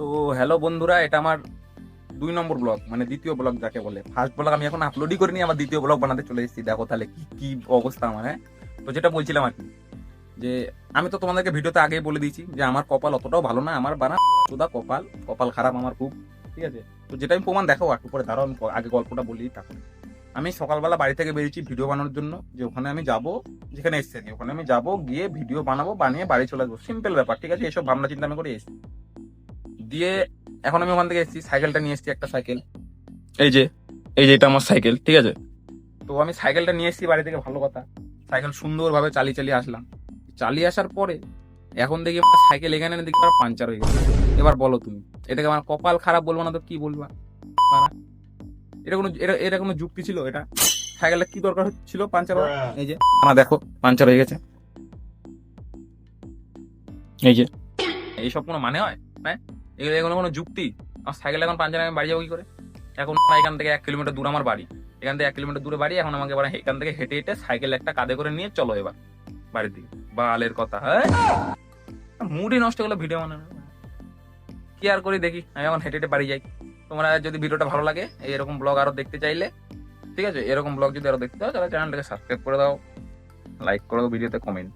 তো হ্যালো বন্ধুরা, এটা আমার দুই নম্বর ব্লগ মানে দ্বিতীয় ব্লগ যাকে বলে। ফার্স্ট ব্লগ আমি এখন আপলোডই করিনি আমার দ্বিতীয় ব্লগ বানাতে চলে এসেছি। দেখো তাহলে কি কি অবস্থা আমার হ্যাঁ? তো যেটা বলছিলাম আর কি, যে আমি তো তোমাদেরকে ভিডিওতে আগেই বলে দিয়েছি যে আমার কপাল অতটাও ভালো না, আমার বানা সুদা কপাল কপাল খারাপ আমার খুব, ঠিক আছে? তো যেটা আমি প্রমাণ দেখাও একটু পরে দাঁড়াও, আমি আগে গল্পটা বলি তারপরে। আমি সকালবেলা বাড়ি থেকে বেরিয়েছি ভিডিও বানানোর জন্য, যে ওখানে আমি যাব, যেখানে এসছি ওখানে আমি যাব, গিয়ে ভিডিও বানাবো, বানিয়ে বাড়ি চলে আসব। সিম্পল ব্যাপার, ঠিক আছে? এসব ভাবনা চিন্তা আমি করে এসছি। দিয়ে এখন আমি ওখান থেকে এসেছি সাইকেলটা নিয়ে এসেছি একটা সাইকেল। এই যে এই যে এটা আমার সাইকেল ঠিক আছে? তো আমি সাইকেলটা নিয়ে এসেছি বাড়ি থেকে ভালো কথা। সাইকেল সুন্দরভাবে চালিয়ে চালিয়ে আসলাম। চালিয়ে আসার পরে এখন দেখি আমার সাইকেল এখানে এনে দেখি আমার পাঞ্চার হয়ে গেছে। এবার বলো তুমি এটাকে আমার কপাল খারাপ বলব না তো কি বলবা। এটা কোনো এটা এটা কোনো যুক্তি ছিল এটা? সাইকেলটা কি দরকার ছিল পাঞ্চার? এই যে না দেখো পাঞ্চার হয়ে গেছে। এই যে। এইসব কোনো মানে হয়? হ্যাঁ? এগুলো এগুলো কোনো যুক্তি? আমার সাইকেল এখন পাঞ্চার আমি বাড়ি যাব কি করে? এখন এখান থেকে এক কিলোমিটার দূর আমার বাড়ি। এখান থেকে এক কিলোমিটার দূরে বাড়ি, এখন আমাকে এবার এখান থেকে হেঁটে হেঁটে সাইকেল একটা কাঁধে করে নিয়ে চলো এবার বাড়ির দিকে। বালের কথা হ্যাঁ? মুডই নষ্ট হলো ভিডিও মানে কি আর করি দেখি, আমি এখন হেঁটে হেঁটে বাড়ি যাই। তোমরা যদি ভিডিওটা ভালো লাগে, এরকম ব্লগ আরও দেখতে চাইলে, ঠিক আছে? এরকম ব্লগ যদি আরও দেখতে চাও, তাহলে চ্যানেলটাকে সাবস্ক্রাইব করে দাও লাইক করে দাও, ভিডিওতে কমেন্ট